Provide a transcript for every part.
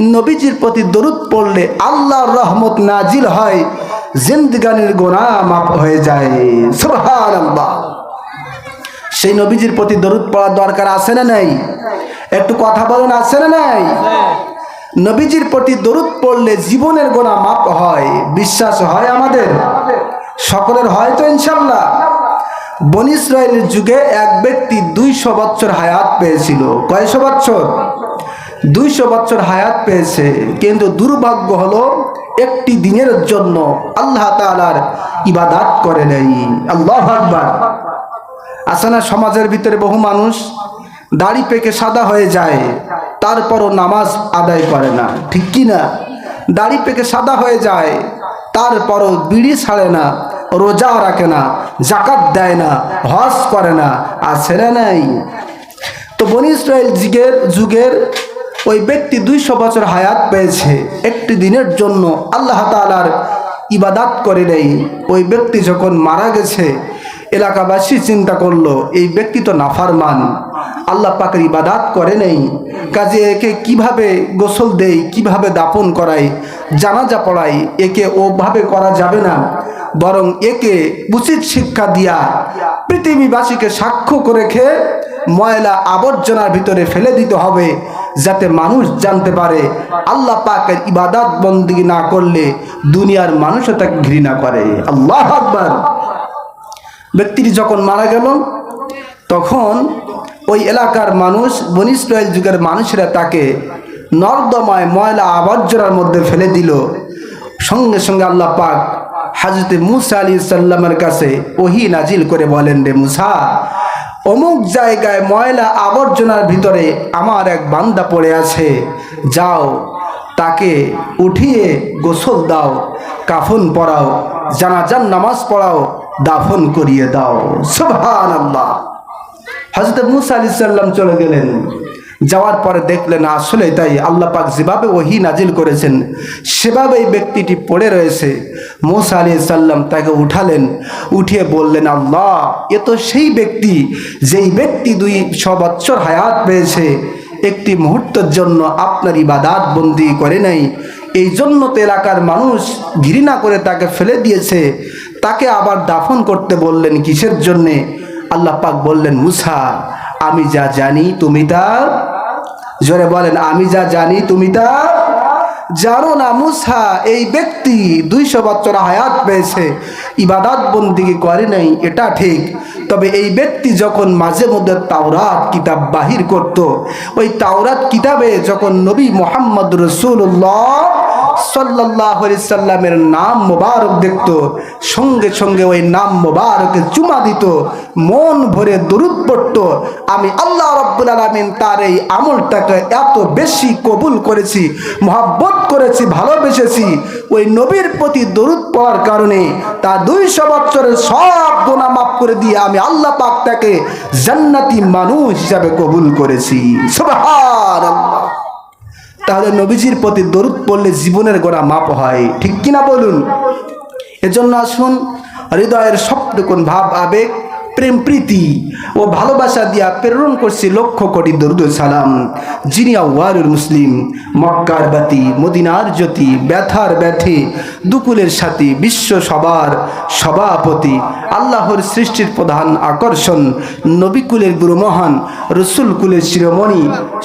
নবীজির প্রতি দরুদ পড়লে আল্লাহর রহমত নাজিল হয়, জিন্দগানির গোনা মাপ হয়ে যায়। সুবহানাল্লাহ। সেই নবীজির প্রতি দরুদ পড়ার দরকার আছে না নাই? একটু কথা বলেন, আছে না নাই? নবীজির প্রতি দরুদ পড়লে জীবনের গোনা মাপ হয়, বিশ্বাস হয় আমাদের? সকলের হয় তো ইনশাল্লাহ বন ইসরায়েলের যুগে এক ব্যক্তি দুইশো বছর হায়াত পেয়েছিল। কয়শো বছর? দুইশো বছর হায়াত পেয়েছে। কিন্তু দুর্ভাগ্য হলো, একটি দিনের জন্য আল্লাহ তাআলার ইবাদাত করে নেই। আল্লাহ আকবার। আছে না সমাজের ভিতরে বহু মানুষ দাড়ি পেকে সাদা হয়ে যায়, তারপরও নামাজ আদায় করে না। ঠিক কি না? দাড়ি পেকে সাদা হয়ে যায়, তারপরও বিড়ি ছাড়ে না, রোজা রাখে না জাকাত দেয় না, হজ করে না, আর না নেই। তো বনি ইসরায়েল যুগের যুগের ওই ব্যক্তি দুইশো বছর হায়াত পেয়েছে। একটি দিনের জন্য আল্লাহ তালার ইবাদাত করে নেই। ওই ব্যক্তি যখন মারা গেছে এলাকাবাসী চিন্তা করল, এই ব্যক্তি তো নাফারমান। আল্লাহ পাকের ইবাদাত করে নেই। কাজে একে কীভাবে গোসল দেই, কীভাবে দাপন করাই, জানাজা পড়াই, একে ওভাবে করা যাবে না। বরং একে উচিত শিক্ষা দিয়া পৃথিবীবাসীকে সাক্ষ্য করে খেয়ে ময়লা আবর্জনার ভিতরে ফেলে দিতে হবে, যাতে মানুষ জানতে পারে আল্লাহ পাকের ইবাদাত বন্দি না করলে দুনিয়ার মানুষও তাকে ঘৃণা করে। আল্লাহ আকবার। ব্যক্তিটি যখন মারা গেল, তখন ওই এলাকার মানুষ, বনি যুগের মানুষেরা তাকে নর্দমায় ময়লা আবর্জনার মধ্যে ফেলে দিল। সঙ্গে সঙ্গে আল্লাহ পাক হাজরতে মুসা আলী সাল্লামের কাছে ওহি নাজিল করে বলেন, রে মুসা, অমুক জায়গায় ময়লা আবর্জনার ভিতরে আমার এক বান্দা পড়ে আছে। যাও, তাকে উঠিয়ে গোসল দাও, কাফন পরাও জানাজান নামাজ পড়াও দাফন করিয়ে দাও। সুবহান আল্লাহ হজরত মুসা আলি সাল্লাম চলে গেলেন। যাওয়ার পরে দেখলেন, আসলে তাই আল্লাহ পাক যেভাবে ওহি নাজিল করেছেন সেভাবে এই ব্যক্তিটি পড়ে রয়েছে। মুসা আলি সাল্লাম তাকে উঠালেন, উঠিয়ে বললেন, আল্লাহ, এ তো সেই ব্যক্তি যেই ব্যক্তি দুই ছ বছর হায়াত পেয়েছে, একটি মুহূর্তের জন্য আপনার ইবাদাত বন্দি করে নাই। এই জন্য তো এলাকার মানুষ ঘৃণা করে তাকে ফেলে দিয়েছে। তাকে আবার দাফন করতে বললেন কিসের জন্যে? আল্লাহ পাক বললেন, মুসা, আমি যা জানি তুমি তা জোরে বলেন, আমি যা জানি তুমি তা জানো না মুসা, এই ব্যক্তি দুইশো বছর হায়াত পেয়েছে। ইবাদাত বন্দিগি করে নাই, এটা ঠিক। তবে এই ব্যক্তি যখন মাঝে মধ্যে তাওরাত কিতাব বাহির করত, ওই তাওরাত কিতাবে যখন নবী মোহাম্মদ রসুল্লাহ সাল্লামের নাম মোবারক দেখত, সঙ্গে সঙ্গে ওই নাম মোবারকে চুমা দিত, মন ভরে দরুদ পড়ত। আমি আল্লাহ রব্বুল আলমিন তার এই আমলটাকে এত বেশি কবুল করেছি, মহাব্বত করেছি, ভালোবেসেছি। ওই নবীর প্রতি দরুদ পড়ার কারণে তার দুইশো বছরের সব গোনা মাফ করে দিয়ে আমি আল্লাহ পাক তাকে জান্নাতি মানুষ হিসাবে কবুল করেছি। সুবহানাল্লাহ। তাহলে নবীজির প্রতি দরুদ পড়লে জীবনের গোড়া মাপ হয়। ঠিক কিনা বলুন? এজন্য আসুন, হৃদয়ের সবটুকুন ভাব, আবেগ প্রেম প্রীতি ও ভালোবাসা দিয়া প্রেরণ করছে লক্ষ কোটি দরুদ সালাম। যিনি আওয়ারুল মুসলিম, মক্কার বাতি, মদিনার জ্যোতি, ব্যথার ব্যথে, দুকুলের সাথী, বিশ্ব সবার সভাপতি, আল্লাহর সৃষ্টির প্রধান আকর্ষণ, নবিকুলের গুরু মহান রসুল কুলের শিরোমণি,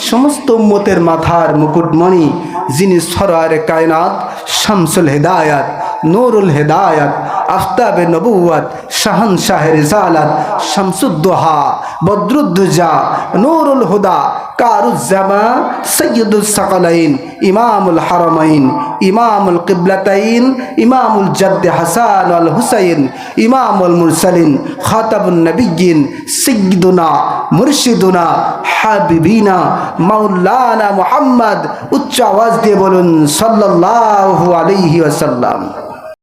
সমস্ত উম্মতের মাথার মুকুটমণি, যিনি সরার কায়নাত, শামসুল হেদায়াত, নুরুল হেদায়াত আফতাবে নবুয়াত শাহন শাহের রিসালাত, শামসুদ্দোহা, বদরুদ্দুজা, নুরুল হুদা, কারুজ্জামা সৈয়দুল সাকালাইন, ইমামুল হারমাইন, ইমামুল কিবলাতাইন, ইমামুল জাদ্দে হাসান আল হুসাইন, ইমামুল মুরসালিন খাতাবুন নবিয়িন সৈয়দুনা, মুর্শিদুনা, হাবিবিনা, মাওলানা মুহাম্মদ, উচ্চ আওয়াজ দিয়ে বলুন, সাল্লাল্লাহু আলাইহি ওয়াসাল্লাম।